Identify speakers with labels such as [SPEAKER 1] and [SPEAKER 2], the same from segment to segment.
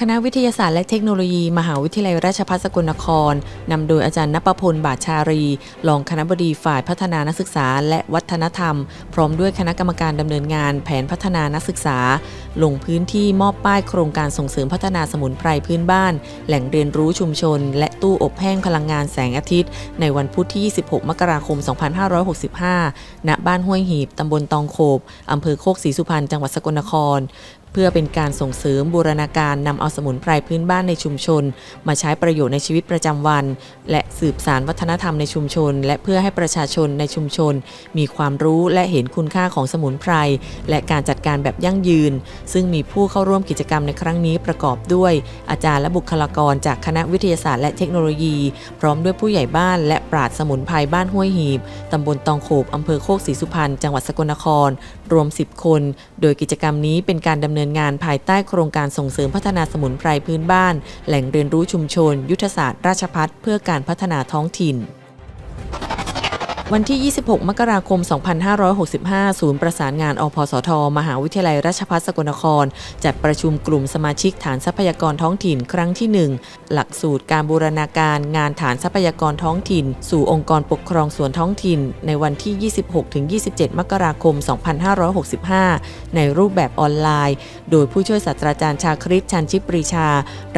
[SPEAKER 1] คณะวิทยาศาสตร์และเทคโนโลยี มหาวิทยาลัยราชภัฏสกลนคร นำโดยอาจารย์นปพล บาทชารี รองคณบดีฝ่ายพัฒนานักศึกษา และวัฒนธรรม พร้อมด้วยคณะกรรมการดำเนินงานแผนพัฒนานักศึกษา ลงพื้นที่มอบป้ายโครงการส่งเสริมพัฒนาสมุนไพรพื้นบ้าน แหล่งเรียนรู้ชุมชน และตู้อบแห้งพลังงานแสงอาทิตย์ ในวันพุธที่ 26 มกราคม 2565 ณ บ้านห้วยหีบตำบลตองโขบอำเภอโคกศรีสุพรรณ จังหวัดสกลนคร เพื่อเป็นการส่งเสริมบูรณาการนำเอาสมุนไพรพื้นบ้านในชุมชน มาใช้ประโยชน์ในชีวิตประจำวัน และสืบสารวัฒนธรรมในชุมชน และเพื่อให้ประชาชนในชุมชน มีความรู้และเห็นคุณค่าของสมุนไพรและการจัดการแบบยั่งยืน ซึ่งมีผู้เข้าร่วมกิจกรรมในครั้งนี้ประกอบด้วย อาจารย์และบุคลากรจากคณะวิทยาศาสตร์และเทคโนโลยี พร้อมด้วยผู้ใหญ่บ้าน และปราชญ์สมุนไพรบ้านห้วยหีบตำบลตองโขบอำเภอโคกศรีสุพรรณจังหวัดสกลนคร รวม 10 คน โดยกิจกรรมนี้เป็นการดำเนินงานภายใต้โครงการส่งเสริมพัฒนาสมุนไพรพื้นบ้าน แหล่งเรียนรู้ชุมชน ยุทธศาสตร์ราชพัฒเพื่อการพัฒนาท้องถิ่น วันที่ 26 มกราคม 2565 ศูนย์ประสานงานอพสท มหาวิทยาลัยราชภัฏสกลนคร จัดประชุมกลุ่มสมาชิกฐานทรัพยากรท้องถิ่นครั้งที่ 1 หลักสูตรการบูรณาการงานฐานทรัพยากรท้องถิ่น สู่องค์กรปกครองส่วนท้องถิ่น ในวันที่ 26-27 มกราคม 2565 ในรูปแบบออนไลน์ โดยผู้ช่วยศาสตราจารย์ชาคริตชันชิปรีชา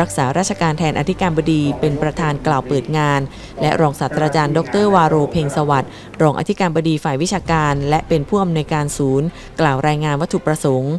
[SPEAKER 1] รักษาราชการแทนอธิการบดีเป็นประธานกล่าวเปิดงาน และรองศาสตราจารย์ ดรวาโรเพ็งสวัสดิ์รองอธิการบดีฝ่ายวิชาการ และเป็นผู้อำนวยการศูนย์ กล่าวรายงานวัตถุประสงค์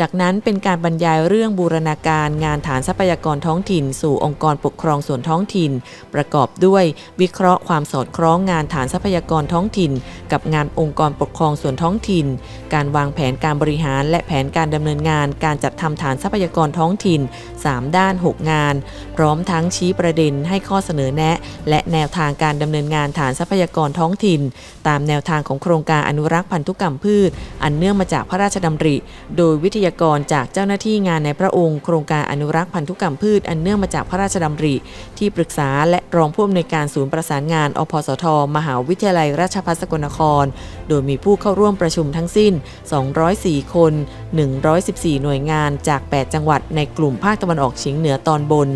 [SPEAKER 1] จากนั้นเป็นการบรรยายเรื่องบูรณาการงานฐานทรัพยากรท้องถิ่น สู่องค์กรปกครองส่วนท้องถิ่น ประกอบด้วยวิเคราะห์ความสอดคล้องงานฐานทรัพยากรท้องถิ่น กับงานองค์กรปกครองส่วนท้องถิ่น การวางแผนการบริหาร และแผนการดำเนินงาน การจัดทำฐานทรัพยากรท้องถิ่น 3 ด้าน 6 งาน พร้อมทั้งชี้ประเด็นให้ข้อเสนอแนะ และแนวทางการดำเนินงานฐานทรัพยากรท้องถิ่น ตามแนวทางของโครงการอนุรักษ์พันธุกรรมพืช อันเนื่องมาจากพระราชดำริ โดยวิทยายากรจากเจ้าหน้าที่งานในพระองค์ โครงการอนุรักษ์พันธุกรรมพืชอันเนื่องมาจากพระราชดำริ ที่ปรึกษาและรองผู้อำนวยการศูนย์ประสานงาน อพสท มหาวิทยาลัยราชภัฏสกลนคร โดยมีผู้เข้าร่วมประชุมทั้งสิ้น 204 คน 114 หน่วยงานจาก 8 จังหวัดในกลุ่มภาคตะวันออกเฉียงเหนือตอนบน